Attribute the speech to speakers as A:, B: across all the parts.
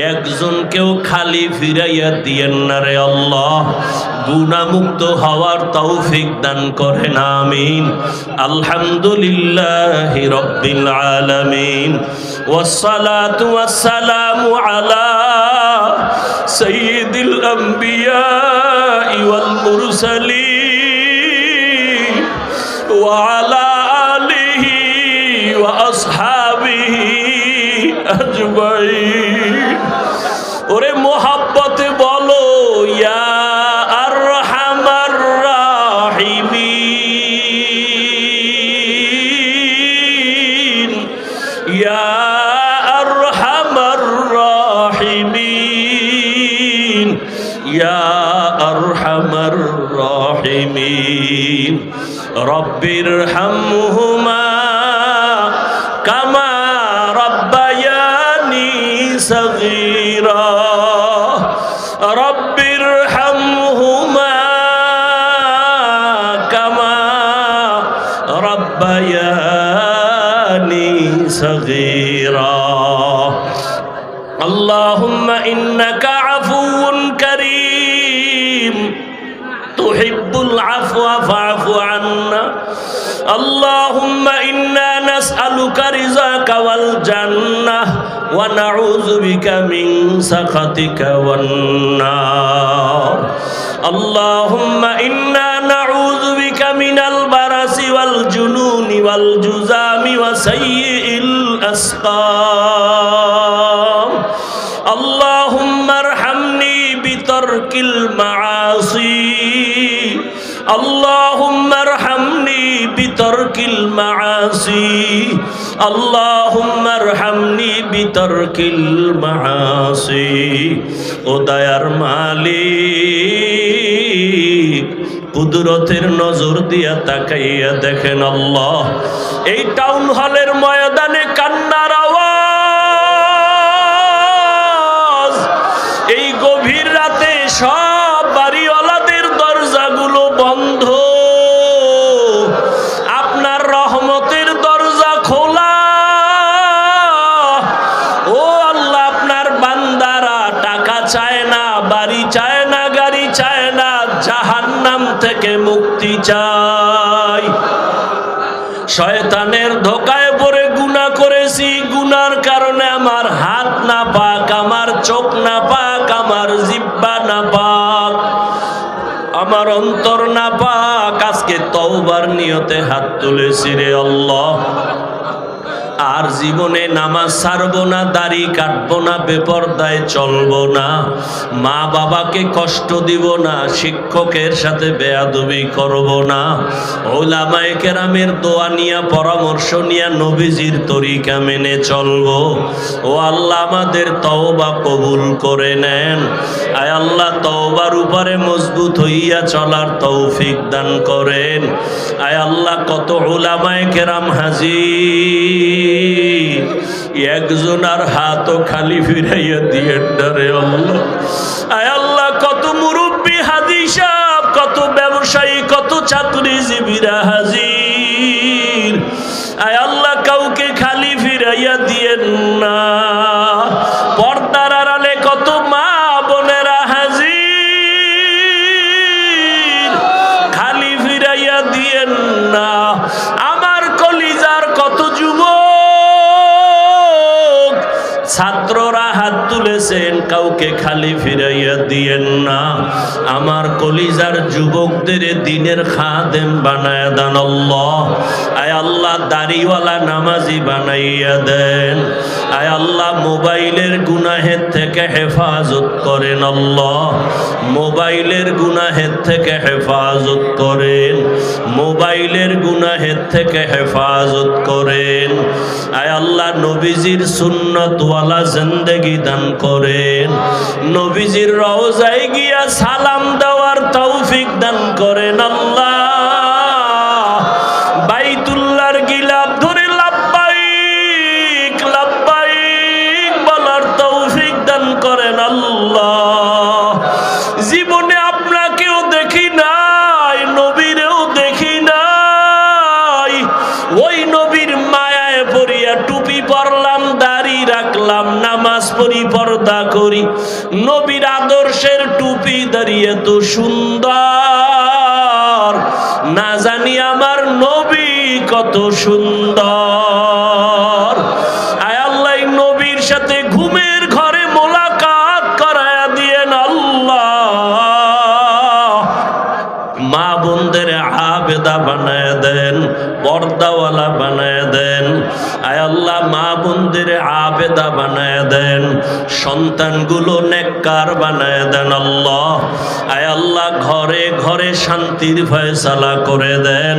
A: একজনকেও খালি ফিরাইয়া দিয়েন না রে আল্লাহ। গুণামুক্ত হওয়ার তৌফিক দান করেন, আমিন। আলহামদুলিল্লাহ রব্বিল আলামিন। ওয়াসসালাতু ওয়াসসালামু আলা সাইয়্যিদিল আম্বিয়া ওয়াল মুরসালিন। ওয়া আলা أرحم الراحمين رب ارحمهما كما ربياني صغيرا رب ارحمهما كما ربياني صغيرا اللهم إنك اللهم إنا نسألك رزاك والجنة ونعوذ بك من سخطك والنار اللهم إنا نعوذ بك من البرس والجنون والجزام وسيء الأسقام اللهم ارحمني بترك المعاصي اللهم বিতর্কিল মাসি আল্লাহ হামনি বিতর্কিল মাসি ও দয়ার মালিক, কুদরতের নজর দিয়া তাকাইয়া দেখেন আল্লাহ। এই টাউন হলের ময়দানে কান্না বাড়ি চায় না, গাড়ি চায় না, জাহান্নাম থেকে মুক্তি চাই। শয়তানের ধোকায় পড়ে গুনাহ করেছি, গুনার কারণে আমার হাত না পাক, আমার চোখ না পাক, আমার জিব্বা না পাক, আমার অন্তর না পাক। আজকে তওবার নিয়তে হাত তুলেছি রে আল্লাহ। আর জীবনে নামাজ ছাড়বো না, দাড়ি কাটবো না, বেপরদায় চলবো না। মা বাবাকে কষ্ট দিব না, শিক্ষকের সাথে বেয়াদবি করব না। ওলামায়ে কেরামের দোয়া নিয়া, পরামর্শ নিয়া, নবীজির তরিকা মেনে চলবো। ও আল্লাহ আমাদের তওবা কবুল করে নেন। আয় আল্লাহ, তওবার উপরে মজবুত হইয়া চলার তৌফিক দান করেন। আয় আল্লাহ, কত ওলামায়ে কেরাম হাজির। একজন আর খালি ফিরাইয়া দিয়ে ডরে আল্লাহ। আয় আল্লাহ, কত মুরব্বী হাদিস কত ব্যবসায়ী, কত চাকরিজীবীরা হাজির। আয় আল্লাহ, কাউকে খালি ফিরাইয়া দিয়েন না। তুলেছেন কাউকে ফিরাইয়া দিয়েন না। আমার কলিজার যুবকদের দিনের খাদেম বানায় দান আল্লাহ। আয় আল্লাহ, দাড়িওয়ালা নামাজি বানাইয়া দেন। আয় আল্লাহ, মোবাইলের গুনাহের থেকে হেফাজত করেন আল্লাহ। মোবাইলের গুনাহের থেকে হেফাজত করেন। মোবাইলের গুনাহের থেকে হেফাজত করেন। আয় আল্লাহ, নবীজির সুন্নতওয়ালা জিন্দেগি দান করেন। নবীজির রওজায় গিয়া সালাম দেওয়ার তৌফিক দান করেন আল্লাহ। বাইতুল্লাহর গিলাপ ধরে লাব্বাইক লাব্বাইক বলার তৌফিক দান করেন আল্লাহ। জীবনে আপনাকেও দেখি নাই, নবীরেও দেখি নাই। ওই নবীর পর করি। নবীর আদর্শের টুপি দাঁড়িয়ে তো সুন্দর। না জানি আমার নবী কত সুন্দর। আয় নবীর সাথে ঘুমের ঘরে মোলাকাত করায়া দিয়েন আল্লাহ। মা বোনদের আবেদা বানায় দেন, পর্দাওয়ালা বানায় দেন। আল্লাহ মা বোনদের আবেদা বানায় দেন, সন্তানগুলো নেককার বানায় দেন আল্লাহ। আয় আল্লাহ ঘরে ঘরে শান্তির ফয়সালা করে দেন।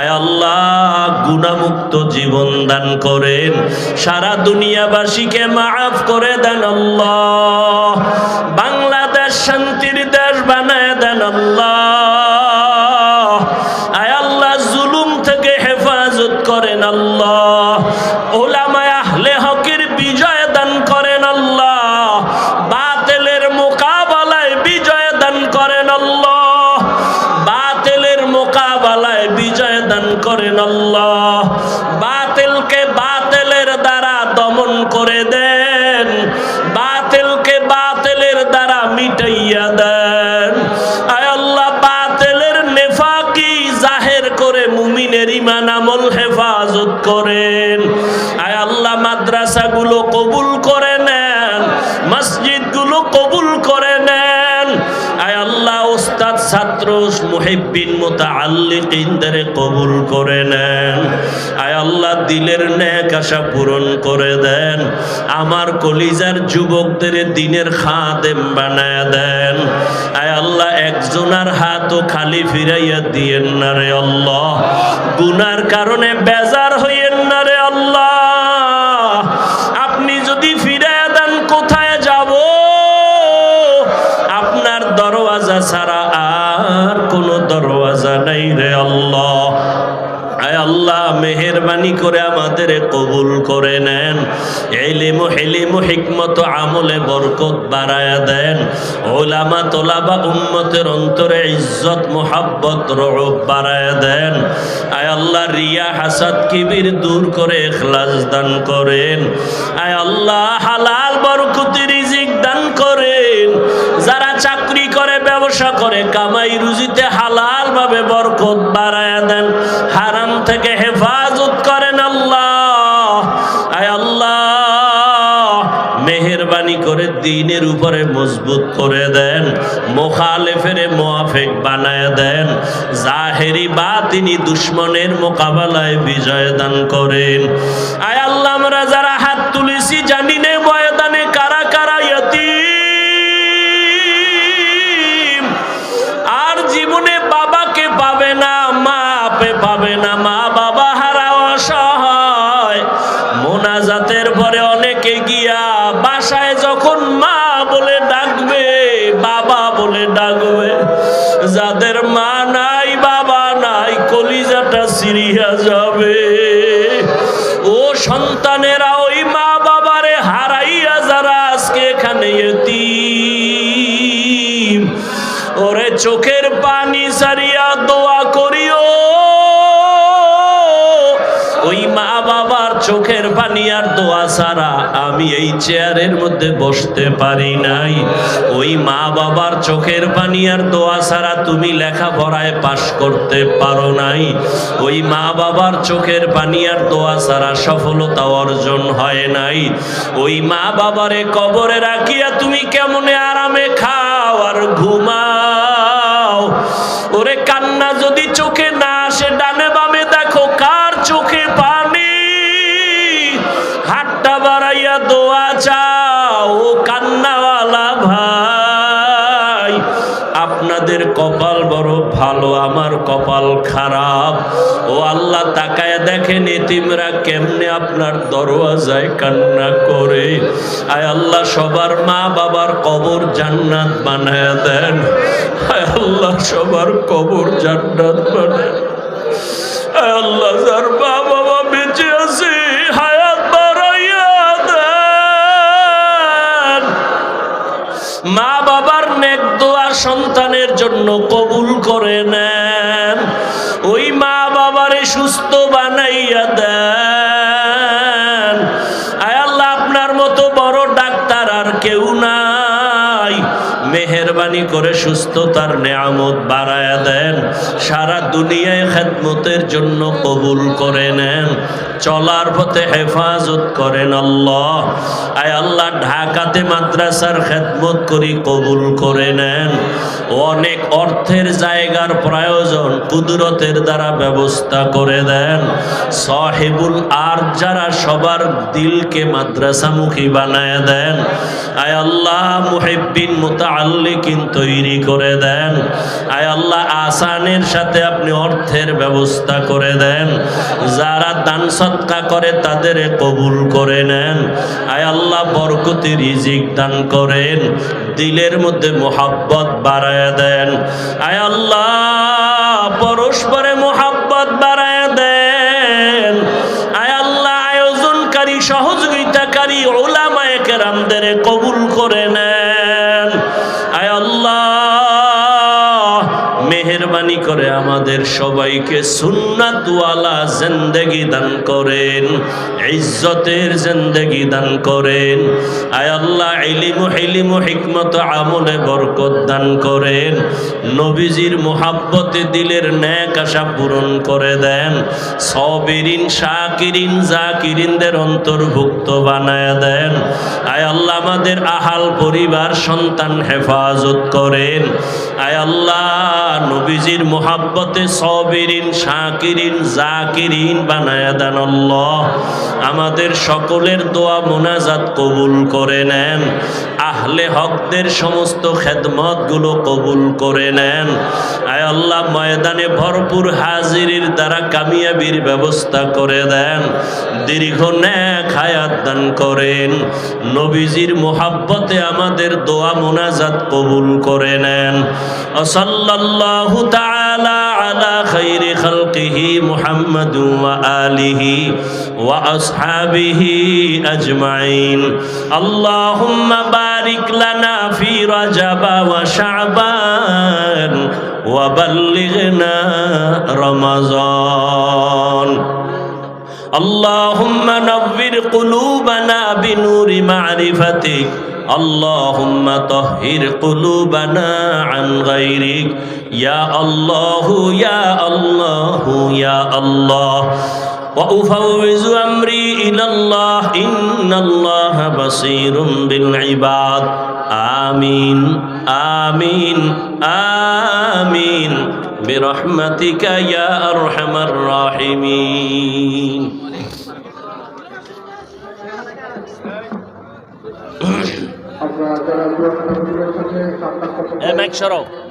A: আয় আল্লাহ গুণামুক্ত জীবন দান করেন। সারা দুনিয়াবাসীকে মাফ করে দেন আল্লাহ। বাংলাদেশ শান্তির দেশ বানায় দেন আল্লাহ। দান করেন আল্লাহ। বাতিলকে বাতিলের দ্বারা দমন করে দেন। বাতিলকে বাতিলের দ্বারা মিটাইয়া দেন। আয় আল্লাহ, বাতিলের নেফাকি জাহের করে মুমিনের ইমান আমল হেফাজত করেন। আয় আল্লাহ, মাদ্রাসাগুলো কবুল ছাত্র মুহিব্বিন মুতাআল্লিকিনদের কবুল করে নেন। আয় আল্লাহ, দিলের ন্যাক আশা পূরণ করে দেন। আমার কলিজার যুবকদের দিনের খাদেম বানায় দেন। আয় আল্লাহ, একজনার হাতও খালি ফিরাইয়া দিয়েন না রে আল্লাহ। গুনার কারণে বেজার হইয়েন মেহরবানি করে আমাদের কবুল করে নেন। এলিম হেলিম, হিকমত, আমলে বরকত বাড়ায়া দেন। ওলামা, তোলাবা, উম্মতের অন্তরে ইজ্জত, মোহাব্বত রব বাড়ায়া দেন। আয় আল্লাহ, রিয়া, হাসাদ, কিবির দূর করে এখলাস দান করেন। আয় আল্লাহ, হালাল বরকতি রিজিক দান করেন। যারা চাকরি করে, ব্যবসা করে, কামাই হালাল ভাবে বরকত বাড়ায়া দেন। হারাম থেকে হেফাজত করেন আল্লাহ। আয় আল্লাহ, মেহরবানি করে দিনের উপরে মজবুত করে দেন। মোখালেফের মোয়াফেক বানায় দেন। জাহেরি বা তিনি দুশ্মনের মোকাবেলায় বিজয় দান করেন। আয় আল্লাহ, আমরা যারা হাত তুলেছি জানি নে না মা বাবা হারা অসহায়। মোনাজাতের পরে অনেকে গিয়া বাসায় যখন মা বলে ডাকবে, বাবা বলে ডাকবে, যাদের মা নাই, বাবা নাই, কলিজাটা সিরিয়া যাবে। ও সন্তানেরা ওই মা বাবারে হারাইয়া যারা আজকে এখানে ওরে চোখের পানি সারিয়া দোয়া করিও। মা বাবার চোখের পানি আর দোয়া ছাড়া আমি এই চেয়ারের মধ্যে বসতে পারি নাই। ওই মা বাবার চোখের পানি আর দোয়া ছাড়া তুমি লেখাপড়ায় পাশ করতে পারো নাই। ওই মা বাবার চোখের পানি আর দোয়া ছাড়া সফলতা অর্জন হয় নাই। ওই মা বাবারে কবরে রাখিয়া তুমি কেমনে আরামে খাও আর ঘুমাও? ওরে কান্না যদি চোখে আপনাদের কপাল বড় ভালো, আমার কপাল খারাপ। ও আল্লাহ তাকায় দেখেন এতিমরা কেমনে আপনার দরওয়াজায় কান্না করে। আয় আল্লাহ, সবার মা বাবার কবর জান্নাত বানায় দেন। আয় আল্লাহ, সবার কবর জান্নাত বানায় আয় আল্লাহ, যার মা বাবা বেঁচে আছে, হায়াত বাড়াইয়া দেন। মা সন্তানের জন্য কবুল করে নেন। ওই মা বাবারে সুস্থ বানাইয়া দেন। আয় আল্লাহ, আপনার মতো বড় ডাক্তার আর কেউ নাই। মেহের মেহরবানি করে সুস্থতার নেয়ামত বাড়ায়া দেন। সারা দুনিয়ায় খেদমতের জন্য কবুল করে নেন। চলার পথে হেফাজত করেন আল্লাহ। আয় আল্লাহ, ঢাকাতে মাদ্রাসার খেদমত করি কবুল করে নেন। অনেক অর্থের জায়গার প্রয়োজন কুদরতের দ্বারা ব্যবস্থা করে দেন। সাহেবুল আর যারা সবার দিলকে মাদ্রাসামুখী বানায় দেন। আয় আল্লাহ, মুহিব্বিন মুতাআল্লিকিন তৈরি করে দেন। আয় আল্লাহ, আসানের সাথে আপনি অর্থের ব্যবস্থা করে দেন। যারা দান সৎকা করে, তাদের কবুল করে নেন। আয় আল্লাহ, বরকতি রিজিক দান করেন। দিলের মধ্যে মোহাব্বত বাড়ায় দেন। আয় আল্লাহ, পরস্পরে মোহাব্বত বাড়ায় দেন। আয় আল্লাহ, আয়োজনকারী, সহযোগিতাকারী ওলামায়ে কেরামদের কবুল করে নেন। মেহরবানি করে আমাদের সবাইকে সুন্নাতওয়ালা জিন্দেগি দান করেন, ইজ্জতের জিন্দেগি দান করেন, আয় আল্লাহ ইলিম হিলিম হিকমত আমলে বরকত দান করেন, নবীজির মোহাব্বতে দিলের ন্যাক আশা পূরণ করে দেন, সবিরিন, শাকিরিন, জাকিরিনদের অন্তর্ভুক্ত বানায় দেন, আয় আল্লাহ আমাদের আহাল পরিবার সন্তান হেফাজত করেন, আয় আল্লাহ নবীজির মোহাব্বতে সবিরিন, শাকিরিন, জাকিরিন বানায় দেন আল্লাহ। আমাদের সকলের দোয়া মোনাজাত কবুল করে নেন। আহলে হকদের সমস্ত খেদমতগুলো কবুল করে নেন। আয় আল্লাহ, ময়দানে ভরপুর হাজিরির দ্বারা কামিয়াবির ব্যবস্থা করে দেন। দীর্ঘ ন্যাক হায়াত দান করেন। নবীজির মোহাব্বতে আমাদের দোয়া মোনাজাত কবুল করে নেন। সাল্লাল্লাহু الله تعالى على خير خلقه محمد وآله وأصحابه أجمعين اللهم بارك لنا في رجب وشعبان وبلغنا رمضان اللهم نور قلوبنا بنور معرفتك اللهم طهر قلوبنا عن غيرك يا الله يا الله يا الله وأفوز أمري إلى الله إن الله بصير بالعباد آمين آمين آمين برحمتك يا أرحم الراحمين
B: আপনারা এক দোয়া